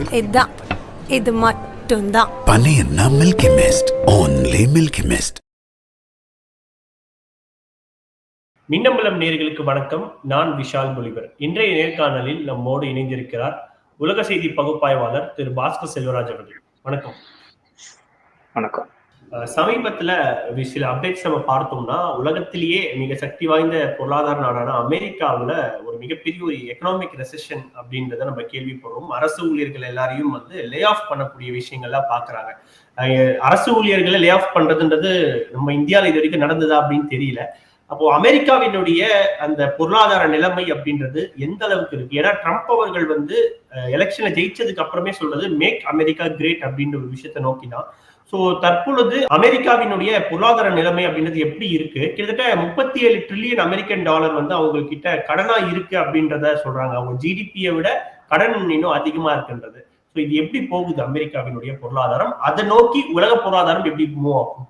இதுதான். இது மட்டும்தான். பனையன்னா milky mist only milky mist Minnambalam நேர்களுக்கு வணக்கம். நான் விஷால் பொலிவர் இன்றைய நேர்காணலில் நம்மோடு இணைந்திருக்கிறார் உலக செய்தி பகுப்பாய்வாளர் திரு பாஸ்கர் செல்வராஜ் அவர்கள். வணக்கம். வணக்கம். சமீபத்துல சில அப்டேட்ஸ் நம்ம பார்த்தோம்னா உலகத்திலேயே மிக சக்தி வாய்ந்த பொருளாதார நாடான அமெரிக்காவுல ஒரு மிகப்பெரிய ஒரு எக்கனாமிக் ரெசெஷன் அப்படின்றத நம்ம கேள்விப்படுறோம். அரசு ஊழியர்கள் எல்லாரையும் வந்து லே ஆஃப் பண்ணக்கூடிய விஷயங்கள்லாம் பாக்குறாங்க அரசு ஊழியர்களை லே ஆஃப் பண்றதுன்றது நம்ம இந்தியாவில் இது வரைக்கும் நடந்ததா அப்படின்னு தெரியல. அப்போ அமெரிக்காவினுடைய அந்த பொருளாதார நிலைமை அப்படின்றது எந்த அளவுக்கு இருக்கு? ஏன்னா ட்ரம்ப் அவர்கள் வந்து எலெக்ஷனை ஜெயிச்சதுக்கு அப்புறமே சொல்றது மேக் அமெரிக்கா கிரேட் அப்படின்ற ஒரு விஷயத்தை நோக்கினா ஸோ தற்பொழுது அமெரிக்காவினுடைய பொருளாதார நிலைமை அப்படின்றது எப்படி இருக்கு? கிட்டத்தட்ட முப்பத்தி ஏழு ட்ரில்லியன் அமெரிக்கன் டாலர் வந்து அவங்க கிட்ட கடனா இருக்கு அப்படின்றத சொல்றாங்க. அவங்க ஜிடிபியை விட கடன் இன்னும் அதிகமா இருக்குன்றது. ஸோ இது எப்படி போகுது அமெரிக்காவினுடைய பொருளாதாரம்? அதை நோக்கி உலக பொருளாதாரம் எப்படி மூவ் ஆகும்?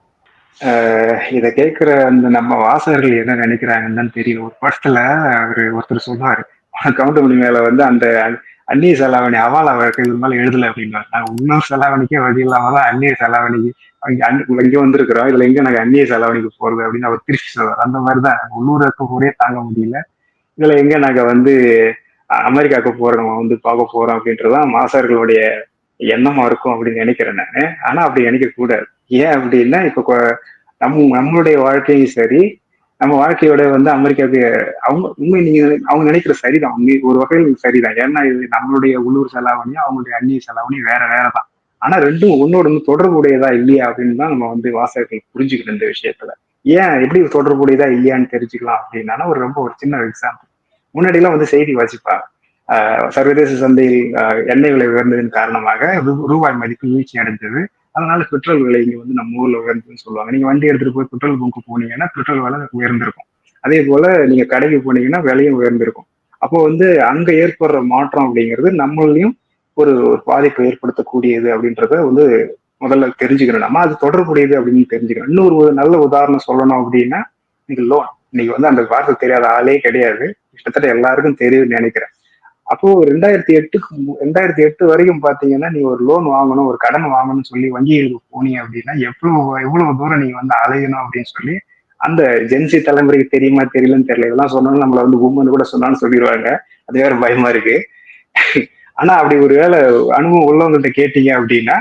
இதை கேட்கிற அந்த நம்ம வாசகர்கள் என்ன நினைக்கிறாங்கன்னு தெரியல. ஒரு படத்துல அவரு ஒருத்தர் சொல்லுவாரு கவுண்டமணி மேல வந்து அந்த அந்நிய செலாவணி அவால வழக்கு இது மாதிரி எழுதலை அப்படின்னா நான் இன்னும் செலாவணிக்கே வழி இல்லாம தான் அந்நிய செலாவணிக்கு அங்கே அங்க இங்கே வந்திருக்கிறோம். இதுல எங்க நாங்கள் அந்நிய செலாவணிக்கு போறது அப்படின்னு அவர் திருப்பி சொல்வார் அந்த மாதிரிதான் தான் உள்ளூருக்கு ஒரே தாங்க முடியல. இதுல எங்க நாங்க வந்து அமெரிக்காவுக்கு போறோம் வந்து பார்க்க போறோம் அப்படின்றதுதான் மாசர்களுடைய எண்ணமா இருக்கும் அப்படின்னு நினைக்கிறேன் நான். ஆனா அப்படி நினைக்க கூடாது ஏன் அப்படின்னா இப்போ நம்ம நம்மளுடைய வாழ்க்கையும் சரி நம்ம வாழ்க்கையோட வந்து அமெரிக்காவுக்கு அவங்க உண்மை நீங்க அவங்க நினைக்கிற சரிதான். உண்மை ஒரு வகையில் சரிதான். ஏன்னா இது நம்மளுடைய உள்ளூர் செலாவணியும் அவங்களுடைய அந்நிய செலாவணியும் வேற வேற தான் ஆனா ரெண்டும் ஒன்னோட ஒன்று தொடர்புடையதா இல்லையா அப்படின்னு தான் நம்ம வந்து வாசகர்கள் புரிஞ்சுக்கணும் இந்த விஷயத்துல. ஏன் எப்படி தொடர்புடையதா இல்லையான்னு தெரிஞ்சுக்கலாம் அப்படின்னா ஒரு ரொம்ப ஒரு சின்ன எக்ஸாம்பிள் முன்னாடி எல்லாம் வந்து செய்தி வாசிப்பாங்க சர்வதேச சந்தையில் எண்ணெய் விலை உயர்ந்ததன் காரணமாக ரூ- ரூபாய் மதிப்பு வீழ்ச்சி அடைந்தது. அதனால பெட்ரோல் விலை இங்க வந்து நம்ம ஊர்ல உயர்ந்துன்னு சொல்லுவாங்க. நீங்க வண்டி எடுத்துட்டு போய் பெட்ரோல் பங்க் போனீங்கன்னா பெட்ரோல் விலை உயர்ந்திருக்கும். அதே போல நீங்க கடைக்கு போனீங்கன்னா விலையும் உயர்ந்திருக்கும். அப்போ வந்து அங்க ஏற்படுற மாற்றம் அப்படிங்கிறது நம்மளையும் ஒரு ஒரு பாதிப்பை ஏற்படுத்தக்கூடியது அப்படின்றத வந்து முதல்ல தெரிஞ்சுக்கணும். நம்ம அது தொடர்புடையது அப்படின்னு தெரிஞ்சுக்கணும். இன்னொரு ஒரு நல்ல உதாரணம் சொல்லணும் அப்படின்னா நீங்க லோன் இன்னைக்கு வந்து அந்த வார்த்தை தெரியாத ஆளே கிடையாது. கிட்டத்தட்ட எல்லாருக்கும் தெரியும்னு நினைக்கிறேன். அப்போ ரெண்டாயிரத்தி எட்டுக்கு ரெண்டாயிரத்தி எட்டு வரைக்கும் பாத்தீங்கன்னா நீ ஒரு லோன் வாங்கணும் ஒரு கடன் வாங்கணும்னு சொல்லி வங்கிகளுக்கு போனீங்க அப்படின்னா எவ்வளவு எவ்வளவு தூரம் நீங்க வந்து அலையணும் அப்படின்னு சொல்லி அந்த ஜென்சி தலைமுறைக்கு தெரியுமா தெரியலன்னு தெரியல. இதெல்லாம் சொன்னாலும் நம்மள வந்து உமன் கூட சொன்னாலும் சொல்லிடுவாங்க. அது வேற பயமா இருக்கு. ஆனா அப்படி ஒரு வேளை அனுபவம் உள்ளவங்கள்ட்ட கேட்டீங்க அப்படின்னா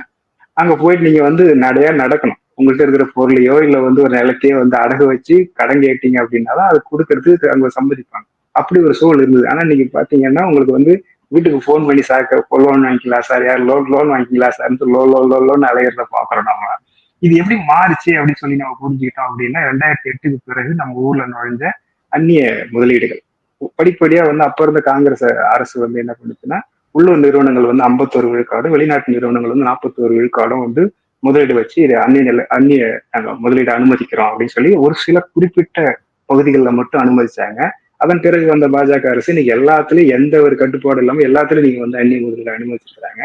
அங்க போயிட்டு நீங்க வந்து நடையா நடக்கணும். உங்கள்கிட்ட இருக்கிற பொருளையோ இல்ல வந்து ஒரு நிலத்தையோ வந்து அடகு வச்சு கடன் கேட்டீங்க அப்படின்னா தான் அது கொடுக்கறதுக்கு அங்க சம்மதிப்பாங்க. அப்படி ஒரு சூழல் இருந்தது. ஆனா நீங்க பாத்தீங்கன்னா உங்களுக்கு வந்து வீட்டுக்கு ஃபோன் பண்ணி சார் லோன் வாங்கிக்கலாம் சார் யார் லோன் லோன் வாங்கிக்கலாம் sir lo lo lo loan அலையிறத பாக்குறோம் நம்ம இது எப்படி மாறுச்சு அப்படின்னு சொல்லி நம்ம புரிஞ்சுக்கிட்டோம் அப்படின்னா ரெண்டாயிரத்தி எட்டுக்கு பிறகு நம்ம ஊர்ல நுழைஞ்ச அந்நிய முதலீடுகள். படிப்படியா வந்து அப்ப இருந்த காங்கிரஸ் அரசு வந்து என்ன பண்ணுச்சுன்னா உள்ளூர் நிறுவனங்கள் வந்து ஐம்பத்தோரு விழுக்காடும் வெளிநாட்டு நிறுவனங்கள் வந்து நாற்பத்தோரு விழுக்காடும் வந்து முதலீடு வச்சு இது அந்நிய நில அந்நிய நாங்கள் முதலீடு அனுமதிக்கிறோம் அப்படின்னு சொல்லி ஒரு சில குறிப்பிட்ட பகுதிகளில் மட்டும் அனுமதிச்சாங்க. அதன் பிறகு வந்த பாஜக அரசு இன்னைக்கு எல்லாத்துலயும் எந்த ஒரு கட்டுப்பாடு இல்லாம எல்லாத்துலயும் நீங்க வந்து அந்நிய முதலீடு அனுமதிச்சிருக்காங்க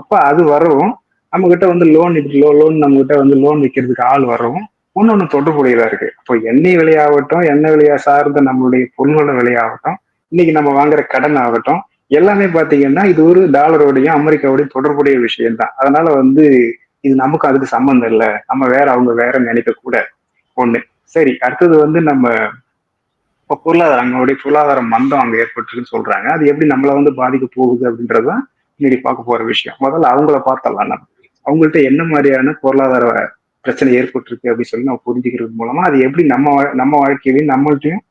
அப்ப அது வரவும் நம்ம கிட்ட வந்து லோன் இப்படி லோ லோன் நம்ம கிட்ட வந்து லோன் விற்கிறதுக்கு ஆள் வரவும் ஒன்னொன்னு தொடர்புடையதா இருக்கு. இப்போ எண்ணெய் விலையாகட்டும் எண்ணெய் விலையா சார்ந்த நம்மளுடைய பொருளோட விலையாகட்டும் இன்னைக்கு நம்ம வாங்குற கடன் ஆகட்டும் எல்லாமே பாத்தீங்கன்னா இது ஒரு டாலரோடையும் அமெரிக்காவோடையும் தொடர்புடைய விஷயம்தான். அதனால வந்து இது நமக்கு அதுக்கு சம்மந்தம் இல்லை. நம்ம வேற அவங்க வேற நினைக்க கூட ஒண்ணு. சரி அடுத்தது வந்து நம்ம இப்போ பொருளாதாரம் அங்களுடைய பொருளாதார மந்தம் அங்கே ஏற்பட்டுருக்குன்னு சொல்றாங்க. அது எப்படி நம்மளை வந்து பாதிக்க போகுது அப்படின்றதுதான் இன்னைக்கு பார்க்க போற விஷயம். முதல்ல அவங்கள பார்த்தலாம் நம்ம. அவங்கள்ட்ட என்ன மாதிரியான பொருளாதார பிரச்சனை ஏற்பட்டிருக்கு அப்படின்னு சொல்லி நம்ம புரிஞ்சுக்கிறது மூலமா அது எப்படி நம்ம நம்ம வாழ்க்கையிலையும் நம்மள்ட்டையும்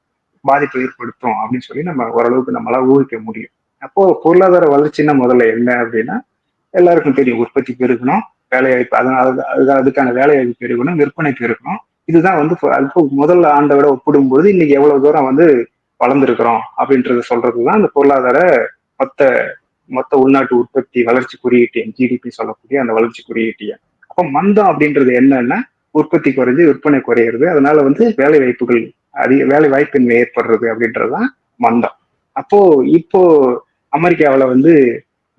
பாதிப்பை ஏற்படுத்தும் அப்படின்னு சொல்லி நம்ம ஓரளவுக்கு நம்மளால ஊகிக்க முடியும். அப்போ பொருளாதார வளர்ச்சின்னா முதல்ல என்ன அப்படின்னா எல்லாருக்கும் தெரியும் உற்பத்தி பெருகணும் வேலைவாய்ப்பு அதனால அது அதுக்கான வேலைவாய்ப்பு பெருகணும் விற்பனை பெருகணும். இதுதான் வந்து இப்போ முதல்ல ஆண்டை விட ஒப்பிடும்போது இன்னைக்கு எவ்வளவு தூரம் வந்து வளர்ந்துருக்கிறோம் அப்படின்றத சொல்றதுதான் அந்த பொருளாதார மொத்த மொத்த உள்நாட்டு உற்பத்தி வளர்ச்சி குறியீட்டு ஜிடிபி சொல்லக்கூடிய அந்த வளர்ச்சி குறியீட்டு அப்போ மந்தம் அப்படின்றது என்னன்னா உற்பத்தி குறைஞ்சு விற்பனை குறையிறது. அதனால வந்து வேலை வாய்ப்புகள் அதிக வேலை வாய்ப்பின்மை ஏற்படுறது அப்படின்றதுதான் மந்தம். அப்போ இப்போ அமெரிக்காவில் வந்து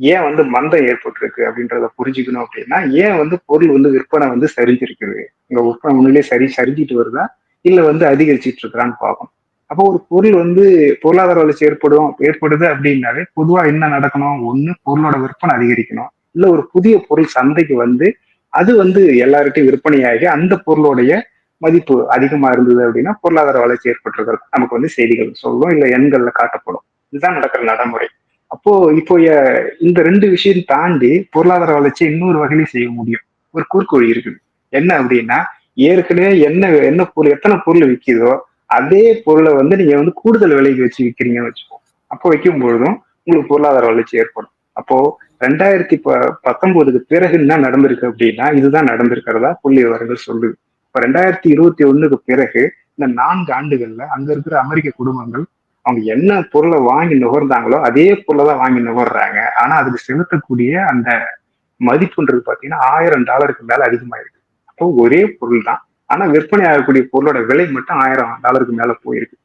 ஏன் வந்து மந்தம் ஏற்பட்டிருக்கு அப்படின்றத புரிஞ்சுக்கணும் அப்படின்னா ஏன் வந்து பொருள் வந்து விற்பனை வந்து சரிஞ்சிருக்குது? இங்க விற்பனை முன்னிலே சரி சரிஞ்சிட்டு வருதா? இல்ல வந்து அதிகரிச்சிட்டு இருக்கிறான்னு பார்க்கணும். அப்போ ஒரு பொருள் வந்து பொருளாதார வளர்ச்சி ஏற்படும் ஏற்படுது அப்படின்னாலே பொதுவா என்ன நடக்கணும்? ஒண்ணு பொருளோட விற்பனை அதிகரிக்கணும். இல்ல ஒரு புதிய பொருள் சந்தைக்கு வந்து அது வந்து எல்லார்கிட்டையும் விற்பனையாகி அந்த பொருளுடைய மதிப்பு அதிகமா இருந்தது அப்படின்னா பொருளாதார வளர்ச்சி ஏற்பட்டிருக்கிறது. நமக்கு வந்து செய்திகள் சொல்லும் இல்ல எண்கள்ல காட்டப்படும். இதுதான் நடக்கிற நடைமுறை. அப்போ இப்போ எ- இந்த ரெண்டு விஷயம் தாண்டி பொருளாதார வளர்ச்சி இன்னொரு வகையிலும் செய்ய முடியும். ஒரு குறுக்கோழி இருக்குது. என்ன அப்படின்னா ஏற்கனவே என்ன என்ன பொருள் எத்தனை பொருள் விற்கிதோ அதே பொருளை வந்து நீங்க வந்து கூடுதல் விலைக்கு வச்சு விற்கிறீங்கன்னு வச்சுக்கோ அப்போ வைக்கும் பொழுதும் உங்களுக்கு பொருளாதார வளர்ச்சி ஏற்படும். அப்போ ரெண்டாயிரத்தி ப பத்தொன்பதுக்கு பிறகு என்ன நடந்திருக்கு அப்படின்னா இதுதான் நடந்திருக்கிறதா புள்ளி விவரங்கள் சொல்லுது. இப்ப ரெண்டாயிரத்தி இருபத்தி ஒண்ணுக்கு பிறகு இந்த நான்கு ஆண்டுகள்ல அங்க இருக்கிற அமெரிக்க குடும்பங்கள் அவங்க என்ன பொருளை வாங்கி நுகர்ந்தாங்களோ அதே பொருளை தான் வாங்கி நுகர்றாங்க. ஆனா அதுக்கு செலுத்தக்கூடிய அந்த மதிப்புன்றது பாத்தீங்கன்னா ஆயிரம் டாலருக்கு மேல அதிகமாயிருக்கு. அப்போ ஒரே பொருள் தான். ஆனா விற்பனை ஆகக்கூடிய பொருளோட விலை மட்டும் ஆயிரம் டாலருக்கு மேல போயிருக்கு.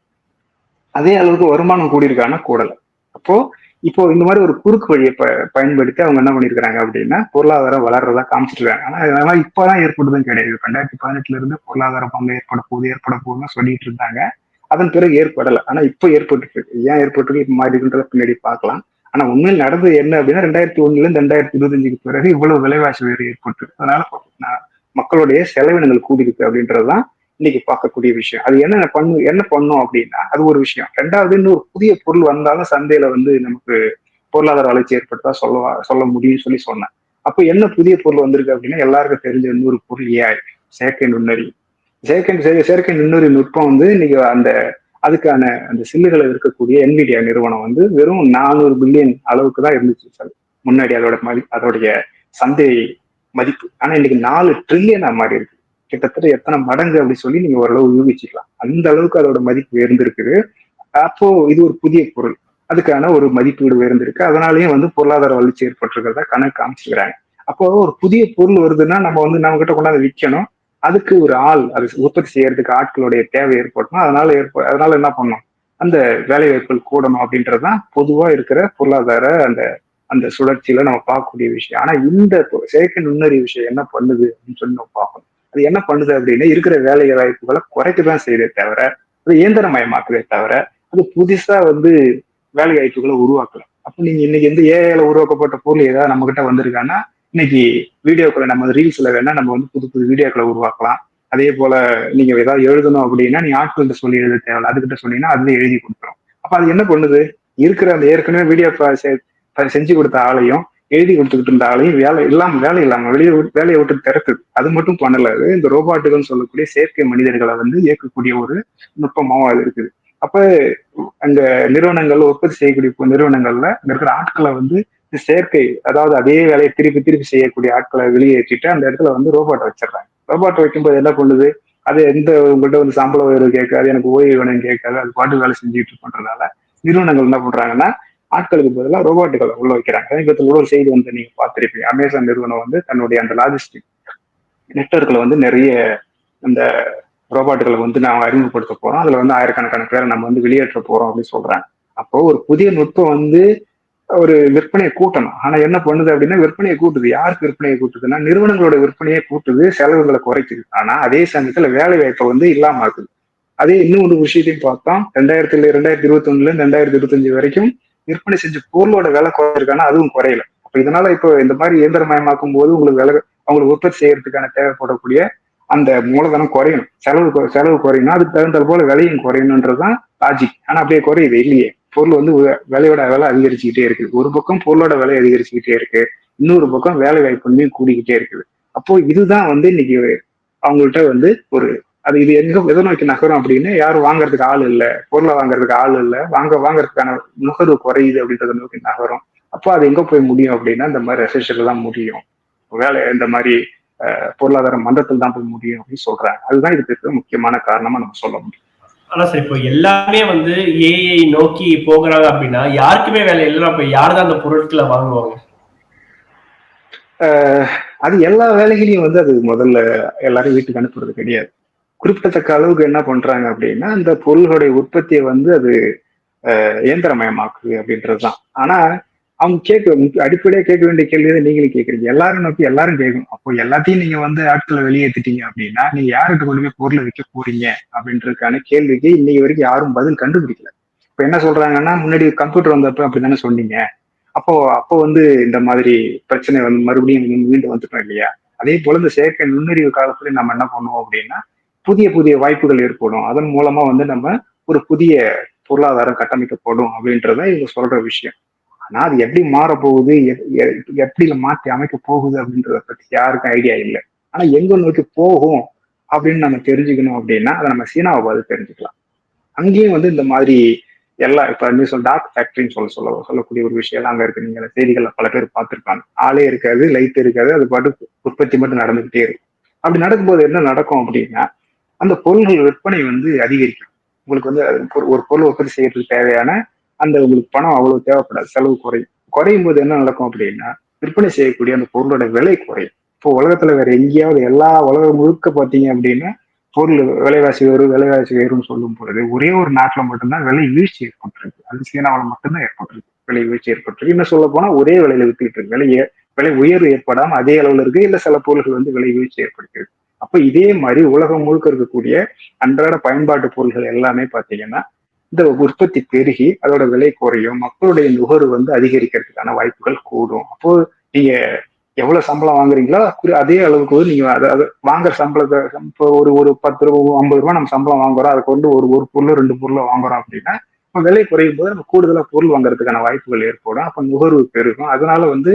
அதே அளவுக்கு வருமானம் கூடியிருக்கானா கூடல. அப்போ இப்போ இந்த மாதிரி ஒரு குறுக்கு வழியை ப பயன்படுத்தி அவங்க என்ன பண்ணிருக்காங்க அப்படின்னா பொருளாதாரம் வளர்றதா காமிச்சிருக்காங்க. ஆனா இதெல்லாம் இப்பதான் ஏற்படுதும் கிடையாது. ரெண்டாயிரத்தி பதினெட்டுல இருந்து பொருளாதார பங்கு ஏற்பட போகுது ஏற்பட போகுதுன்னு சொல்லிட்டு இருந்தாங்க. அதன் பிறகு ஏற்படலை. ஆனா இப்போ ஏற்பட்டு இருக்கு ஏன் ஏற்பட்டு இப்போ மாறி பின்னாடி பார்க்கலாம். ஆனா உண்மையில் நடந்தது என்ன அப்படின்னா ரெண்டாயிரத்தி ஒண்ணுல இருந்து ரெண்டாயிரத்தி இருபத்தஞ்சுக்கு பிறகு இவ்வளவு விலைவாசி வேறு ஏற்பட்டு அதனால நான் மக்களுடைய செலவினங்கள் கூடியிருக்கு அப்படின்றதுதான் இன்னைக்கு பார்க்கக்கூடிய விஷயம். அது என்ன பண்ணு என்ன பண்ணும் அப்படின்னா அது ஒரு விஷயம். ரெண்டாவது இன்னொரு புதிய பொருள் வந்தாலும் சந்தையில வந்து நமக்கு பொருளாதார வளர்ச்சி ஏற்படுத்தா சொல்ல சொல்ல முடியும்னு சொல்லி சொன்னேன். அப்போ என்ன புதிய பொருள் வந்திருக்கு அப்படின்னா எல்லாருக்கும் தெரிஞ்ச இன்னொரு பொருள் ஏஐ செயற்கை நுண்ணறிவு செயற்கை செய- செயற்கை நுண்ணுரி நுட்பம் வந்து இன்னைக்கு அந்த அதுக்கான அந்த சில்லுகளை இருக்கக்கூடிய என்விடியா நிறுவனம் வந்து வெறும் நானூறு பில்லியன் அளவுக்கு தான் இருந்துச்சு சார் முன்னாடி அதோட மதி அதோடைய சந்தை மதிப்பு. ஆனா இன்னைக்கு நாலு ட்ரில்லியனா மாறி இருக்கு. கிட்டத்தட்ட எத்தனை மடங்கு அப்படின்னு சொல்லி நீங்க ஓரளவு யூகிச்சுக்கலாம். அந்த அளவுக்கு அதோட மதிப்பு உயர்ந்திருக்குது. அப்போ இது ஒரு புதிய பொருள். அதுக்கான ஒரு மதிப்பீடு உயர்ந்திருக்கு. அதனாலயும் வந்து பொருளாதார வளர்ச்சி ஏற்பட்டிருக்கிறதா கணக்கு காமிச்சுக்கிறாங்க அப்போ ஒரு புதிய பொருள் வருதுன்னா நம்ம வந்து நம்ம கிட்ட கொண்டாந்து விற்கணும் அதுக்கு ஒரு ஆள் அது உற்பத்தி செய்யறதுக்கு ஆட்களுடைய தேவை ஏற்படணும் அதனால ஏற்ப அதனால என்ன பண்ணணும்? அந்த வேலை வாய்ப்புகள் கூடணும் அப்படின்றதுதான் பொதுவா இருக்கிற பொருளாதார அந்த அந்த சுழற்சியில நம்ம பார்க்கக்கூடிய விஷயம். ஆனா இந்த செயற்கை நுண்ணறிவு விஷயம் என்ன பண்ணுது அப்படின்னு சொல்லி நம்ம பார்க்கணும். அது என்ன பண்ணுது அப்படின்னா இருக்கிற வேலை வாய்ப்புகளை குறைக்க தான் செய்யுதே தவிர அது இயந்திரமயமாக்குதே தவிர அது புதுசா வந்து வேலை வாய்ப்புகளை உருவாக்கல. அப்ப நீங்க இன்னைக்கு எந்த ஏஐல உருவாக்கப்பட்ட பொருள் ஏதாவது நம்ம கிட்ட வந்திருக்கான்னா இன்னைக்கு வீடியோக்களை நம்ம ரீல்ஸ்ல வேணா நம்ம வந்து புது புது வீடியோக்களை உருவாக்கலாம். அதே போல நீங்க ஏதாவது எழுதணும் அப்படின்னா நீ ஆட்கள்கிட்ட சொல்லி எழுத தேவையில்ல. அதுகிட்ட சொன்னீங்கன்னா அதுல எழுதி கொடுத்துரும். அப்ப அது என்ன பண்ணுது? இருக்கிற அந்த ஏற்கனவே வீடியோ செஞ்சு கொடுத்த ஆளையும் எழுதி கொடுத்துக்கிட்டு இருந்த ஆளையும் வேலை இல்லாம வேலை இல்லாம வெளியே வேலையை விட்டு திறக்குது. அது மட்டும் பண்ணல. அது இந்த ரோபாட்டுகள் சொல்லக்கூடிய செயற்கை மனிதர்களை வந்து இயக்கக்கூடிய ஒரு நுட்பமாவும் அது இருக்குது. அப்ப அந்த நிறுவனங்கள் உற்பத்தி செய்யக்கூடிய நிறுவனங்கள்ல இருக்கிற ஆட்களை வந்து செயற்கை அதாவது அதே வேலையை திருப்பி திருப்பி செய்யக்கூடிய ஆட்களை வெளியேற்றிட்டு அந்த இடத்துல வந்து ரோபோட்டை வச்சிடுறாங்க. ரோபோட்டை வைக்கும்போது என்ன பண்ணுது? அது எந்த உங்கள்கிட்ட வந்து சம்பள உயர்வு கேட்காது எனக்கு ஓய்வு வேணும் கேட்காது அது பாட்டு வேலை செஞ்சுட்டு பண்றதுனால நிறுவனங்கள் என்ன பண்றாங்கன்னா ஆட்களுக்கு பதிலாக ரோபோட்டுகளை உள்ள வைக்கிறாங்க. இப்போ ஒரு செய்தி வந்து நீங்க பார்த்துருப்பீங்க. அமேசான் நிறுவனம் வந்து தன்னுடைய அந்த லாஜிஸ்டிக் நெட்வொர்க்ல வந்து நிறைய அந்த ரோபோட்டுகளை வந்து நாம அறிமுகப்படுத்த போறோம். அதுல வந்து ஆயிரக்கணக்கான பேரை நம்ம வந்து வெளியேற்ற போறோம் அப்படின்னு சொல்றாங்க. அப்போ ஒரு புதிய நுட்பம் வந்து ஒரு விற்பனையை கூட்டணும். ஆனா என்ன பண்ணுது அப்படின்னா விற்பனையை கூட்டுது. யாருக்கு விற்பனையை கூட்டுதுன்னா நிறுவனங்களோட விற்பனையை கூட்டுது செலவுகளை குறைக்குது. ஆனா அதே சமயத்துல வேலை வாய்ப்பை வந்து இல்லாம ஆக்குது அதே இன்னும் ஒரு விஷயத்தையும் பார்த்தோம். ரெண்டாயிரத்துல ரெண்டாயிரத்தி இருபத்தி ஒண்ணுல ரெண்டாயிரத்தி இருபத்தஞ்சு வரைக்கும் விற்பனை செஞ்ச பொருளோட விலை குறைஞ்சிருக்கானா அதுவும் குறையல. அப்ப இதனால இப்போ இந்த மாதிரி இயந்திரமயமாக்கும் போது உங்களுக்கு விலை அவங்களுக்கு உற்பத்தி செய்யறதுக்கான தேவைப்படக்கூடிய அந்த மூலதனம் குறையணும். செலவு குறை- செலவு குறையணும். அதுக்கு தகுந்த போல விலையும் குறையணுன்றதுதான் லாஜிக் ஆனா அப்படியே குறையுது இல்லையே. பொருள் வந்து விலையோட விலை அதிகரிச்சுக்கிட்டே இருக்குது. ஒரு பக்கம் பொருளோட விலை அதிகரிச்சுக்கிட்டே இருக்கு. இன்னொரு பக்கம் வேலை வாய்ப்புன்மையும் கூடிக்கிட்டே இருக்குது. அப்போ இதுதான் வந்து இன்னைக்கு அவங்கள்ட்ட வந்து ஒரு அது இது எங்க எதை நோக்கி நகரும் அப்படின்னு யாரும் வாங்குறதுக்கு ஆள் இல்லை. பொருளை வாங்குறதுக்கு ஆள் இல்லை. வாங்க வாங்குறதுக்கான நுகர்வு குறையுது அப்படின்றத நோக்கி நகரும். அப்போ அது எங்க போய் முடியும் அப்படின்னா இந்த மாதிரி ரெசிஷன்ல தான் முடியும். வேலை இந்த மாதிரி பொருளாதார மன்றத்தில் தான் போய் முடியும் அப்படின்னு சொல்றாங்க. அதுதான் இதுக்கு முக்கியமான காரணமா நம்ம சொல்ல முடியும். ஆனா சார் இப்போ எல்லாமே வந்து ஏஐ நோக்கி போகிறாங்க அப்படின்னா யாருக்குமே வேலை இல்லைன்னா அப்ப யாரு தான் அந்த பொருட்களை வாங்குவாங்க? அஹ், அது எல்லா வேலைகளையும் வந்து அது முதல்ல எல்லாரும் வீட்டுக்கு அனுப்புறது கிடையாது. குறிப்பிடத்தக்க அளவுக்கு என்ன பண்றாங்க அப்படின்னா அந்த பொருள்களுடைய உற்பத்தியை வந்து அது இயந்திரமயமாக்குது அப்படின்றதுதான். ஆனா அவங்க கேட்க அடிப்படையாக அடிப்படையா கேட்க வேண்டிய கேள்வி தான் நீங்களும் கேட்குறீங்க. எல்லாரும் நோக்கி எல்லாரும் கேட்கணும். அப்போ எல்லாத்தையும் நீங்க வந்து ஆட்களை வெளியேற்றிட்டீங்க அப்படின்னா நீங்க யாருக்கு கொண்டு போய் பொருளை விற்க போறீங்க அப்படின்றதுக்கான கேள்விக்கு இன்னைக்கு வரைக்கும் யாரும் பதில் கண்டுபிடிக்கல. இப்ப என்ன சொல்றாங்கன்னா முன்னாடி கம்ப்யூட்டர் வந்தப்ப அப்படிதானே சொன்னீங்க. அப்போ அப்போ வந்து இந்த மாதிரி பிரச்சனை வந்து மறுபடியும் மீண்டும் வந்துட்டோம் இல்லையா? அதே போல இந்த செயற்கை நுண்ணறிவு காலத்துல நம்ம என்ன பண்ணுவோம் அப்படின்னா புதிய புதிய வாய்ப்புகள் ஏற்படும். அதன் மூலமா வந்து நம்ம ஒரு புதிய பொருளாதாரம் கட்டமைக்கப்படும் அப்படின்றத இவங்க சொல்ற விஷயம். ஆனா அது எப்படி மாற போகுது எப்படி மாற்றி அமைக்க போகுது அப்படின்றத பத்தி யாருக்கும் ஐடியா இல்லை. ஆனா எங்க நோக்கி போகும் அப்படின்னு நம்ம தெரிஞ்சுக்கணும் அப்படின்னா அதை நம்ம சீனாவை பார்த்து தெரிஞ்சுக்கலாம். அங்கேயும் வந்து இந்த மாதிரி எல்லா இப்ப நீ சொல் டார்க் ஃபேக்டரின்னு சொல்ல சொல்ல சொல்லக்கூடிய ஒரு விஷயம் எல்லாம் அங்க இருக்கு. நீங்க செய்திகள்ல பல பேர் பார்த்துருப்பாங்க. ஆளே இருக்காது லைட் இருக்காது அது பாட்டு உற்பத்தி மட்டும் நடந்துகிட்டே இருக்கும். அப்படி நடக்கும்போது என்ன நடக்கும் அப்படின்னா அந்த பொருள்கள் விற்பனை வந்து அதிகரிக்கும். உங்களுக்கு வந்து அது ஒரு பொருள் உற்பத்தி செய்யறதுக்கு தேவையான அந்த உங்களுக்கு பணம் அவ்வளவு தேவைப்படாது செலவு குறையும். குறையும் போது என்ன நடக்கும் அப்படின்னா விற்பனை செய்யக்கூடிய அந்த பொருளோட விலை குறையும். இப்போ உலகத்துல வேற எங்கேயாவது எல்லா உலகம் முழுக்க பாத்தீங்க அப்படின்னா பொருள் விலைவாசி வரும் விலைவாசி வரும்னு சொல்லும் பொழுது ஒரே ஒரு நாட்டுல மட்டும்தான் விலை வீழ்ச்சி ஏற்பட்டிருக்கு. அது சீனாவில் மட்டும்தான் ஏற்பட்டிருக்கு. விலை வீழ்ச்சி ஏற்பட்டிருக்கு. இன்னும் சொல்ல போனா ஒரே விலையில வித்துக்கிட்டு இருக்கு. விலை ஏ- விலை உயர்வு ஏற்படாம அதே அளவுல இருக்கு. இல்ல சில பொருள்கள் வந்து விலை வீழ்ச்சி ஏற்படுத்திருக்கு அப்ப இதே மாதிரி உலகம் முழுக்க இருக்கக்கூடிய அன்றாட பயன்பாட்டு பொருள்கள் எல்லாமே பாத்தீங்கன்னா இந்த உற்பத்தி பெருகி அதோட விலை குறையும். மக்களுடைய நுகர்வு வந்து அதிகரிக்கிறதுக்கான வாய்ப்புகள் கூடும். அப்போ நீங்க எவ்வளவு சம்பளம் வாங்குறீங்களோ அதே அளவுக்கு வந்து நீங்க அதை வாங்குற சம்பளத்தை இப்போ ஒரு ஒரு பத்து ரூபா ஐம்பது ரூபா நம்ம சம்பளம் வாங்குறோம். அதை கொண்டு ஒரு ஒரு பொருள் ரெண்டு பொருளை வாங்குறோம் அப்படின்னா விலை குறையும் போது நம்ம கூடுதலா பொருள் வாங்குறதுக்கான வாய்ப்புகள் ஏற்படும். அப்ப நுகர்வு பெருகும். அதனால வந்து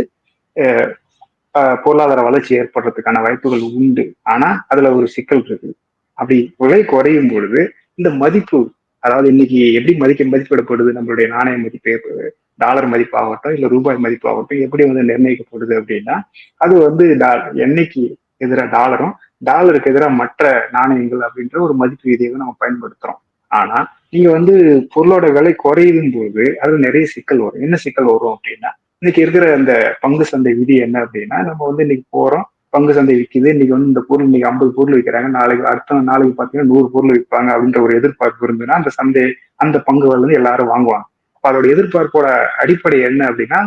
பொருளாதார வளர்ச்சி ஏற்படுறதுக்கான வாய்ப்புகள் உண்டு. ஆனா அதுல ஒரு சிக்கல் இருக்கு. அப்படி விலை குறையும் பொழுது இந்த மதிப்பு அதாவது இன்னைக்கு எப்படி மதிக்க மதிப்பிடப்படுது? நம்மளுடைய நாணய மதிப்பு டாலர் மதிப்பாகட்டும் இல்ல ரூபாய் மதிப்பாகட்டும் எப்படி வந்து நிர்ணயிக்கப்படுது அப்படின்னா அது வந்து டா- என்னைக்கு எதிராக டாலரும் டாலருக்கு எதிராக மற்ற நாணயங்கள் அப்படின்ற ஒரு மதிப்பு விதியை நம்ம பயன்படுத்துறோம். ஆனா நீங்க வந்து பொருளோட விலை குறையும் போது அது நிறைய சிக்கல் வரும். என்ன சிக்கல் வரும் அப்படின்னா இன்னைக்கு இருக்கிற அந்த பங்கு சந்தை விதி என்ன அப்படின்னா நம்ம வந்து இன்னைக்கு போறோம் பங்கு சந்தை விற்கிது இன்னைக்கு வந்து இந்த பொருள் இன்னைக்கு ஐம்பது பொருள் விற்கிறாங்க நாளைக்கு அடுத்த நாளைக்கு பார்த்தீங்கன்னா நூறு பொருள் விற்பாங்க அப்படின்ற ஒரு எதிர்பார்ப்பு இருந்ததுன்னா அந்த சந்தை அந்த பங்கு வந்து எல்லாரும் வாங்குவாங்க. அப்ப அதோட எதிர்பார்ப்போட அடிப்படை என்ன அப்படின்னா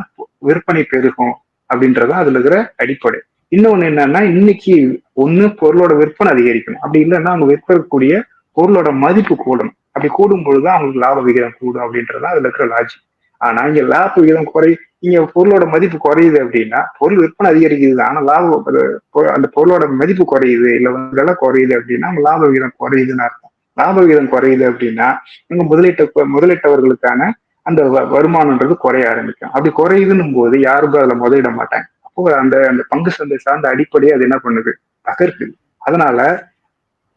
விற்பனை பெருகும் அப்படின்றது அதுல இருக்கிற அடிப்படை. இன்னொன்னு என்னன்னா இன்னைக்கு ஒண்ணு பொருளோட விற்பனை அதிகரிக்கணும். அப்படி இல்லைன்னா அவங்க விற்கக்கூடிய பொருளோட மதிப்பு கூடணும் அப்படி கூடும் பொழுது அவங்களுக்கு லாப விகிதம் கூடும் அப்படின்றதான் அதுல இருக்கிற லாஜிக் ஆனா இங்க லாப விகிதம் குறை இங்க பொருளோட மதிப்பு குறையுது அப்படின்னா பொருள் விற்பனை அதிகரிக்குது ஆனா லாபம் அந்த பொருளோட மதிப்பு குறையுது இல்ல வந்து விலை குறையுது அப்படின்னா லாப விகிதம் குறையுதுன்னு அர்த்தம். லாப விகிதம் குறையுது அப்படின்னா இங்க முதலீட்ட முதலீட்டவர்களுக்கான அந்த வ- வருமானம்ன்றது குறைய ஆரம்பிக்கும். அப்படி குறையுதுன்னும் போது யாருக்கும் அதுல முதலிட மாட்டாங்க. அப்போ அந்த அந்த பங்கு சந்தை சார்ந்த அடிப்படையை அது என்ன பண்ணுது? தகர்க்குது. அதனால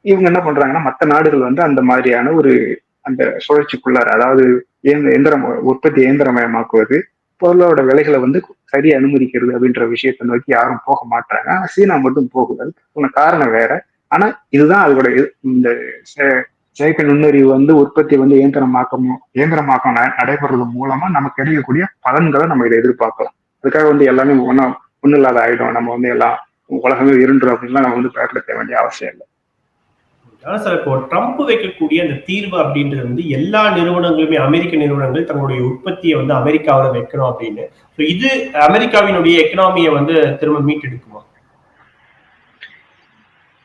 இவங்க என்ன பண்றாங்கன்னா மற்ற நாடுகள் வந்து அந்த மாதிரியான ஒரு அந்த சுழற்சிக்குள்ளார அதாவது இயந்திர இயந்திரம் உற்பத்தி இயந்திரமயமாக்குவது பொருளோட விலைகளை வந்து சரியா அனுமதிக்கிறது அப்படின்ற விஷயத்தை நோக்கி யாரும் போக மாட்டாங்க ஆனா சீனா மட்டும் போகுது. அதுக்கு காரணம் வேற. ஆனா இதுதான் அதோட இது- இந்த செயற்கை நுண்ணறிவு வந்து உற்பத்தி வந்து இயந்திரமாக்கமும் இயந்திரமாக்கம் நடைபெறது மூலமா நமக்கு கிடைக்கக்கூடிய பலன்களை நம்ம இதை எதிர்பார்க்கலாம். அதுக்காக வந்து எல்லாமே ஒன்றும் ஒன்றும் இல்லாத ஆயிடும். நம்ம வந்து எல்லாம் உலகமே இருண்டுரும் அப்படின்லாம் நம்ம வந்து பயப்படுத்த வேண்டிய அவசியம் இல்லை. சார் இப்போ ட்ரம்ப் வைக்கக்கூடிய அந்த தீர்வு அப்படின்றது வந்து எல்லா நிறுவனங்களுமே அமெரிக்க நிறுவனங்கள் தங்களுடைய உற்பத்தியை வந்து அமெரிக்காவுல வைக்கணும் அப்படின்னு. ஸோ இது அமெரிக்காவினுடைய எக்கனாமியை வந்து திரும்ப மீட்டெடுக்குமா?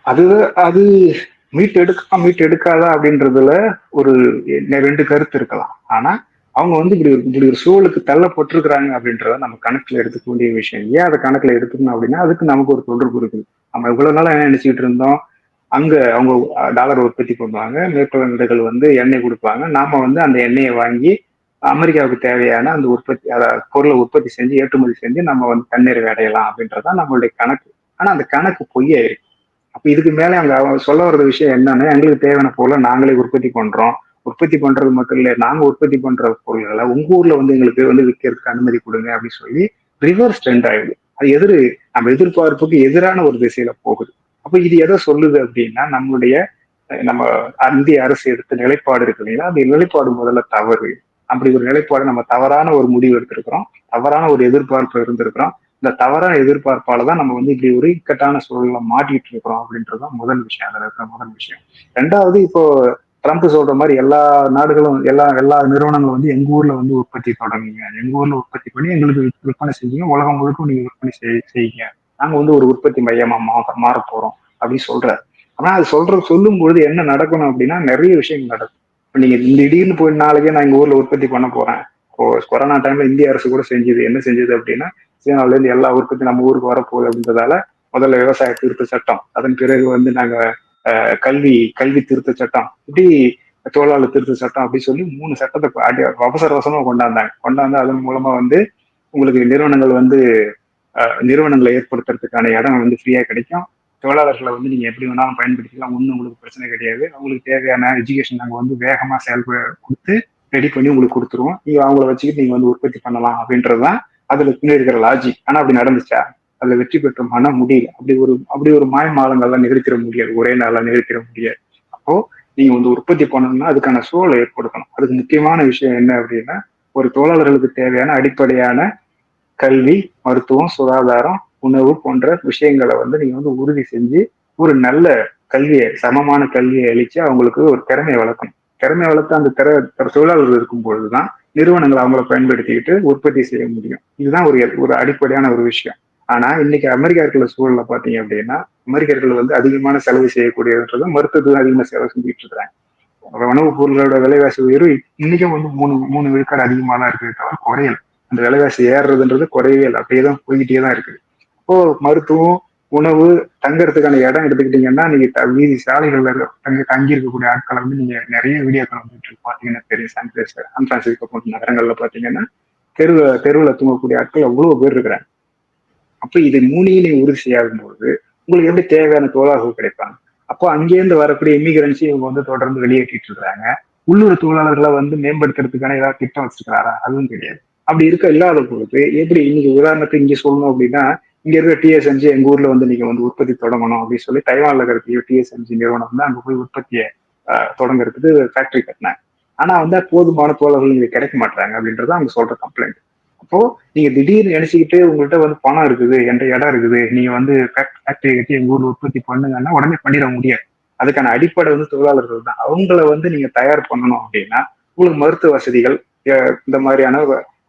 அது அது மீட் எடுக்கலாம் மீட் எடுக்காதா அப்படின்றதுல ஒரு ரெண்டு கருத்து இருக்கலாம். ஆனா அவங்க வந்து இப்படி ஒரு- இப்படி ஒரு சூழலுக்கு தள்ளப்பட்டிருக்கிறாங்க அப்படின்றத நம்ம கணக்குல எடுத்துக்க வேண்டிய விஷயம். ஏன் அதை கணக்குல எடுத்துக்கணும் அப்படின்னா அதுக்கு நமக்கு ஒரு தொடர்பு இருக்குது நம்ம இவ்வளவு நாளா என்ன நினைச்சுக்கிட்டு இருந்தோம்? அங்க அவங்க டாலர் உற்பத்தி பண்ணுவாங்க. மேற்குள்ள நாடுகள் வந்து எண்ணெய் கொடுப்பாங்க. நாம வந்து அந்த எண்ணெயை வாங்கி அமெரிக்காவுக்கு தேவையான அந்த உற்பத்தி அத பொருளை உற்பத்தி செஞ்சு ஏற்றுமதி செஞ்சு நம்ம வந்து தண்ணீர் அடையலாம் அப்படின்றதான் நம்மளுடைய கணக்கு. ஆனா அந்த கணக்கு பொய்யாயிருக்கு அப்ப இதுக்கு மேல அங்க அவங்க சொல்ல வர்ற விஷயம் என்னன்னா எங்களுக்கு தேவையான பொருளை நாங்களே உற்பத்தி பண்றோம். உற்பத்தி பண்றது மட்டும் இல்லை நாங்க உற்பத்தி பண்ற பொருள்களை உங்க ஊர்ல வந்து எங்களுக்கு வந்து விற்கிறதுக்கு அனுமதி கொடுங்க அப்படின்னு சொல்லி ரிவர்ஸ் ட்ரெண்ட் ஆயிடுது. அது எதிர் நம்ம எதிர்பார்ப்புக்கு எதிரான ஒரு திசையில போகுது. அப்ப இது எதை சொல்லுது அப்படின்னா நம்மளுடைய நம்ம இந்திய அரசு எடுத்த நிலைப்பாடு இருக்கு இல்லைங்களா? அந்த நிலைப்பாடு முதல்ல தவறு. அப்படி ஒரு நிலைப்பாடு நம்ம தவறான ஒரு முடிவு எடுத்திருக்கிறோம். தவறான ஒரு எதிர்பார்ப்பு இருந்திருக்கிறோம். இந்த தவறான எதிர்பார்ப்பால தான் நம்ம வந்து இப்படி ஒரு இக்கட்டான சூழல்ல மாட்டிட்டு இருக்கிறோம் அப்படின்றதுதான் முதல் விஷயம். அதுல இருக்கிற முதல் விஷயம். ரெண்டாவது இப்போ ட்ரம்ப் சொல்ற மாதிரி எல்லா நாடுகளும் எல்லா எல்லா நிறுவனங்களும் வந்து எங்க ஊர்ல வந்து உற்பத்தி தொடங்குங்க. எங்க ஊர்ல உற்பத்தி பண்ணி எங்களுக்கு விற்பனை செய்யுங்க உலகம் முழுக்க நீங்க விற்பனை செய்- செய்யுங்க. நாங்க வந்து ஒரு உற்பத்தி மையமா மா மாற போறோம் அப்படின்னு சொல்றாரு. ஆனா அது சொல்ற சொல்லும் பொழுது என்ன நடக்கணும் அப்படின்னா நிறைய விஷயங்கள் நடக்கும். இப்ப நீங்க திடீர்னு போய் நாளைக்கே நான் எங்க ஊர்ல உற்பத்தி பண்ண போறேன். கொ- கொரோனா டைம்ல இந்திய அரசு கூட செஞ்சது. என்ன செஞ்சது அப்படின்னா சீனால இருந்து எல்லா உற்பத்தி நம்ம ஊருக்கு வரப்போகுது அப்படின்றதால முதல்ல விவசாய திருத்த சட்டம் அதன் பிறகு வந்து நாங்க கல்வி கல்வி திருத்த சட்டம் இப்படி தொழிலாளர் திருத்த சட்டம் அப்படின்னு சொல்லி மூணு சட்டத்தை அடி அவசர அவசரமா கொண்டாந்தாங்க. கொண்டாந்து அதன் மூலமா வந்து உங்களுக்கு நிறுவனங்கள் வந்து நிறுவனங்களை ஏற்படுத்துறதுக்கான இடம் வந்து ஃப்ரீயா கிடைக்கும். தொழிலாளர்களை வந்து நீங்க எப்படி வேணாலும் பயன்படுத்திக்கலாம். ஒன்றும் உங்களுக்கு பிரச்சனை கிடையாது. அவங்களுக்கு தேவையான எஜுகேஷன் நாங்கள் வந்து வேகமா செயல்பட கொடுத்து ரெடி பண்ணி உங்களுக்கு கொடுத்துருவோம். நீங்க அவங்கள வச்சுக்கிட்டு நீங்க வந்து உற்பத்தி பண்ணலாம் அப்படின்றதுதான் அதுல பின்னாடி இருக்கிற லாஜிக் ஆனா அப்படி நடந்துச்சா? அதுல வெற்றி பெற்றோம்னா முடியல. அப்படி ஒரு அப்படி ஒரு மாயமாலங்கள்லாம் நிகழ்த்திட முடியாது. ஒரே நாளில் நிகழ்த்திட முடியாது. அப்போ நீங்க வந்து உற்பத்தி பண்ணணும்னா அதுக்கான சூழலை ஏற்படுத்தணும். அதுக்கு முக்கியமான விஷயம் என்ன அப்படின்னா ஒரு தொழிலாளர்களுக்கு தேவையான அடிப்படையான கல்வி மருத்துவம் சுகாதாரம் உணவு போன்ற விஷயங்களை வந்து நீங்க வந்து உறுதி செஞ்சு ஒரு நல்ல கல்வியை சமமான கல்வியை அளிச்சு அவங்களுக்கு ஒரு திறமையை வளர்க்கணும். திறமை வளர்த்து அந்த திற தொழிலாளர்கள் இருக்கும் பொழுதுதான் நிறுவனங்கள் அவங்கள பயன்படுத்திக்கிட்டு உற்பத்தி செய்ய முடியும். இதுதான் ஒரு ஒரு அடிப்படையான ஒரு விஷயம். ஆனா இன்னைக்கு அமெரிக்கா இருக்கிற சூழல்ல பாத்தீங்க அப்படின்னா அமெரிக்கர்கள் வந்து அதிகமான செலவு செய்யக்கூடியதுன்றது மருத்துவத்துக்கு அதிகமா செலவு செஞ்சுட்டு இருக்கிறாங்க. உணவுப் பொருளோட விலைவாசி உயர்வு இன்னைக்கும் வந்து மூணு மூணு விழுக்காடு அதிகமாக தான் இருக்குது தவிர குறையல. அந்த விலைவாசி ஏறுறதுன்றது குறையவே இல்லை. அப்படியே தான் போய்கிட்டே தான் இருக்குது. இப்போ மருத்துவம் உணவு தங்கறதுக்கான இடம் எடுத்துக்கிட்டீங்கன்னா நீங்க த- வீதி சாலைகள்ல தங்க தங்கி இருக்கக்கூடிய ஆட்களை வந்து நீங்க நிறைய வீடியோக்கள் வந்துட்டு இருக்கு. பாத்தீங்கன்னா பெரிய சான் பிரான்சிஸ்கோ சான் பிரான்சிஸ்கோ போன்ற நகரங்கள்ல பாத்தீங்கன்னா தெருவு தெருவுல தூங்கக்கூடிய ஆட்கள் அவ்வளவு பேர் இருக்கிறாங்க. அப்ப இது மூணையும் நீங்க உறுதி செய்யாத போது உங்களுக்கு எப்படி தேவையான தொழிலாளர்கள் கிடைப்பாங்க? அப்போ அங்கேருந்து வரக்கூடிய இமிகிரன்ஸ் இவங்க வந்து தொடர்ந்து வெளியேற்றிட்டு இருக்காங்க உள்ளூர் தொழிலாளர்களை வந்து மேம்படுத்துறதுக்கான ஏதாவது திட்டம் வச்சிருக்கிறாரா? அதுவும் கிடையாது. அப்படி இருக்க இல்லாத பொழுது எப்படி இன்னைக்கு உதாரணத்துக்கு இங்க சொல்லணும் அப்படின்னா இங்க இருக்க டிஎஸ்என்ஜி எங்க ஊர்ல வந்து நீங்க வந்து உற்பத்தி தொடங்கணும் அப்படின்னு சொல்லி தைவான்ல இருக்கிற டிஎஸ்என்ஜி நிறுவனம் வந்து அங்க போய் உற்பத்தியை தொடங்குறதுக்கு ஃபேக்டரி கட்டினாங்க. ஆனா வந்து போதுமான தோழர்கள் இங்க கிடைக்க மாட்டாங்க அப்படின்றத அவங்க சொல்ற கம்ப்ளைண்ட் அப்போ நீங்க திடீர்னு நினைச்சுக்கிட்டு உங்கள்கிட்ட வந்து பணம் இருக்குது என்ற இடம் இருக்குது நீங்க வந்து ஃபேக்டரி கட்டி எங்க ஊர்ல உற்பத்தி பண்ணுங்கன்னா உடனே பண்ணிட முடியாது. அதுக்கான அடிப்படை வந்து தொழிலாளர்கள் தான். அவங்கள வந்து நீங்க தயார் பண்ணணும் அப்படின்னா உங்களுக்கு மருத்துவ வசதிகள் இந்த மாதிரியான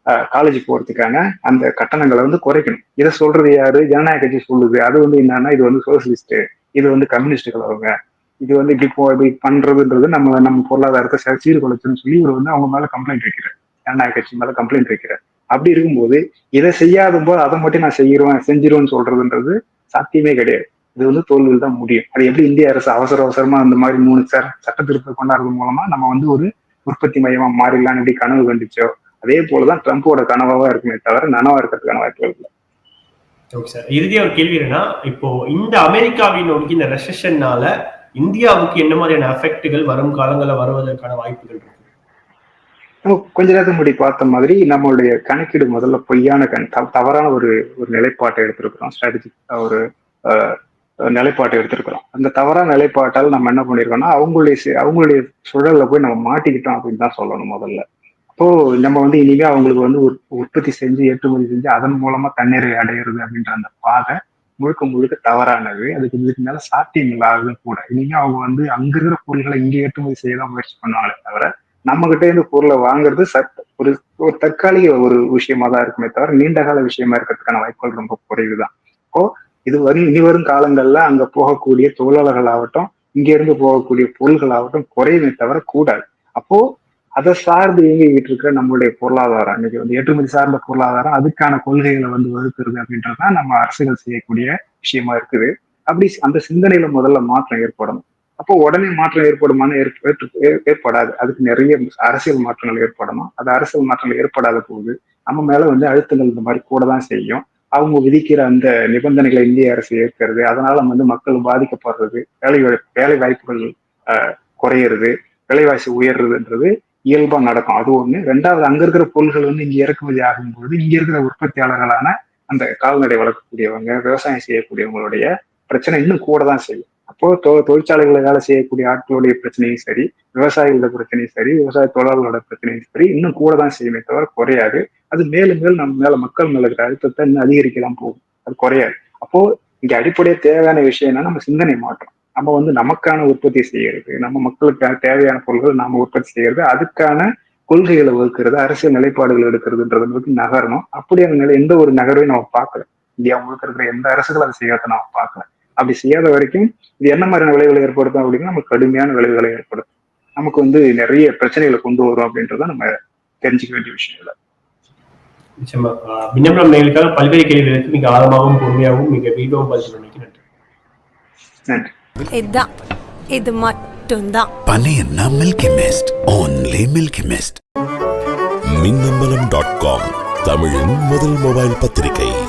காலேஜ் போறதுக்கான அந்த கட்டணங்களை வந்து குறைக்கணும். இதை சொல்றது யாரு? ஜனநாயக கட்சி சொல்லுது. அது வந்து என்னன்னா இது வந்து சோசியலிஸ்ட் இது வந்து கம்யூனிஸ்டுகள் அவங்க. இது வந்து இப்படி போ இப்படி பண்றதுன்றது நம்ம நம்ம பொருளாதாரத்தை ச- சீர்குலைச்சுன்னு சொல்லி இவர் வந்து அவங்க மேல கம்ப்ளைண்ட் வைக்கிறார். ஜனநாயக கட்சி மேல கம்ப்ளைண்ட் வைக்கிறார். அப்படி இருக்கும்போது இதை செய்யாத போது அதை மட்டும் நான் செய்கிறேன் செஞ்சிருவேன்னு சொல்றதுன்றது சாத்தியமே கிடையாது. இது வந்து தோல்வியில் தான் முடியும். அது எப்படி இந்திய அரசு அவசர அவசரமா அந்த மாதிரி மூணு சார் சட்ட திருப்பத்தை கொண்டாடுறது மூலமா நம்ம வந்து ஒரு உற்பத்தி மையமா மாறிடலாம்னு எப்படி கனவு கண்டுச்சோ அதே போலதான் ட்ரம்ப்போட கனவாவா இருக்குமே தவிர நனவா இருக்கிறதுக்கான வாய்ப்புகள் இல்லை. Okay sir. இறுதியா ஒரு கேள்வி என்னன்னா இப்போ இந்த அமெரிக்காவை நோக்கி இந்த ரெசஷன்னால இந்தியாவுக்கு என்ன மாதிரியான எஃபெக்ட்டுகள் வரும் காலங்களில் வருவதற்கான வாய்ப்புகள் இருக்கு? கொஞ்ச நேரத்துக்கு முன்னாடி பார்த்த மாதிரி நம்மளுடைய கணக்கீடு முதல்ல பொய்யான கண் தவறான ஒரு ஒரு நிலைப்பாட்டை எடுத்திருக்கிறோம். ஸ்ட்ராட்டஜி ஒரு நிலைப்பாட்டை எடுத்திருக்கிறோம். அந்த தவறான நிலைப்பாட்டால் நம்ம என்ன பண்ணிருக்கோம்னா அவங்களுடைய அவங்களுடைய சுழல்ல போய் நம்ம மாட்டிக்கிட்டோம் அப்படின்னு தான் சொல்லணும் முதல்ல. அப்போ நம்ம வந்து இனிமே அவங்களுக்கு வந்து உற்- உற்பத்தி செஞ்சு ஏற்றுமதி செஞ்சு அதன் மூலமா தண்ணீரை அடையிறது அப்படின்ற அந்த பாதை முழுக்க முழுக்க தவறானது. அதுக்கு இதுக்கு மேல சாத்தியம் இல்லாதது கூட. இனிமே அவங்க வந்து அங்க இருக்கிற பொருள்களை இங்க ஏற்றுமதி செய்ய தான் முயற்சி பண்ணுவாங்களே தவிர நம்ம கிட்ட இருந்து பொருளை வாங்குறது சத் ஒரு ஒரு தற்காலிக ஒரு விஷயமா தான் இருக்குமே தவிர நீண்ட கால விஷயமா இருக்கிறதுக்கான வாய்ப்புகள் ரொம்ப குறைவு தான் இப்போ இது வரும் இனி வரும் காலங்கள்ல அங்க போகக்கூடிய தொழிலாளர்கள் ஆகட்டும் இங்க இருந்து போகக்கூடிய பொருள்கள் ஆகட்டும் குறையுமே தவிர கூடாது. அப்போ அதை சார்ந்து இயங்கிக்கிட்டு இருக்கிற நம்மளுடைய பொருளாதாரம். இன்னைக்கு வந்து ஏற்றுமதி சார்ந்த பொருளாதாரம் அதுக்கான கொள்கைகளை வந்து வகுக்கிறது அப்படின்றதுதான் நம்ம அரசுகள் செய்யக்கூடிய விஷயமா இருக்குது. அப்படி அந்த சிந்தனையில முதல்ல மாற்றம் ஏற்படணும். அப்போ உடனே மாற்றம் ஏற்படுமான்னு ஏற்று- ஏற்படாது. அதுக்கு நிறைய அரசியல் மாற்றங்கள் ஏற்படணும். அது அரசியல் மாற்றங்கள் ஏற்படாத போது நம்ம மேல வந்து அழுத்தங்கள் இந்த மாதிரி கூட தான் செய்யும். அவங்க விதிக்கிற அந்த நிபந்தனைகளை இந்திய அரசு ஏற்கிறது. அதனால வந்து மக்கள் பாதிக்கப்படுறது. வேலை வேலை வாய்ப்புகள் குறையிறது. விலைவாசி உயர்றதுன்றது இயல்பா நடக்கும். அது ஒண்ணு. ரெண்டாவது அங்க இருக்கிற பொருள்கள் வந்து இங்க இறக்குமதி ஆகும்போது இங்க இருக்கிற உற்பத்தியாளர்களான அந்த கால்நடை வளர்க்கக்கூடியவங்க விவசாயம் செய்யக்கூடியவங்களுடைய பிரச்சனை இன்னும் கூட தான் செய்யும். அப்போ தொ- தொழிற்சாலைகளை வேலை செய்யக்கூடிய ஆட்களுடைய பிரச்சனையும் சரி விவசாயிகளோட பிரச்சனையும் சரி விவசாய தொழிலாளர்களோட பிரச்சனையும் சரி இன்னும் கூட தான் செய்யுமே தவிர குறையாது. அது மேலும் மேலும் நம்ம மேல மக்கள் மேல இருக்கிற அழுத்தத்தை இன்னும் அதிகரிக்கலாம் போகும். அது குறையாது. அப்போ இங்க அடிப்படையாக தேவையான விஷயம் நம்ம சிந்தனை மாற்றம். நம்ம வந்து நமக்கான உற்பத்தி செய்யறது நம்ம மக்களுக்கான தேவையான பொருட்கள் நாம உற்பத்தி செய்யறது அதுக்கான கொள்கைகளை வகுக்கிறது அரசியல் நிலைப்பாடுகள் எடுக்கிறதுன்றது நோக்கி நகரணும். அப்படியான நிலை எந்த ஒரு நகர்வையும் நம்ம பார்க்கல. இந்தியா முழுக்க இருக்கிற எந்த அரசுகளும் அதை செய்யாத நம்ம பார்க்கல. அப்படி செய்யாத வரைக்கும் இது என்ன மாதிரியான விளைவுகளை ஏற்படுத்தும் அப்படின்னா நமக்கு கடுமையான விளைவுகளை ஏற்படுத்தும். நமக்கு வந்து நிறைய பிரச்சனைகளை கொண்டு வரும் அப்படின்றத நம்ம தெரிஞ்சுக்க வேண்டிய விஷயம் இல்லை. நிச்சயமா. ஆஹ் விண்ணப்பம் நேர்களுக்காக பல்வேறு கேள்விகளுக்கு மிக ஆழமாகவும் பொறுமையாகவும் மிக விரிவாகவும் பதில் நன்றி. இதுதான். இது மட்டும்தான். பனையன்னா milky mist only milky mist Minnambalam dot com தமிழின் முதல் மொபைல் பத்திரிகை.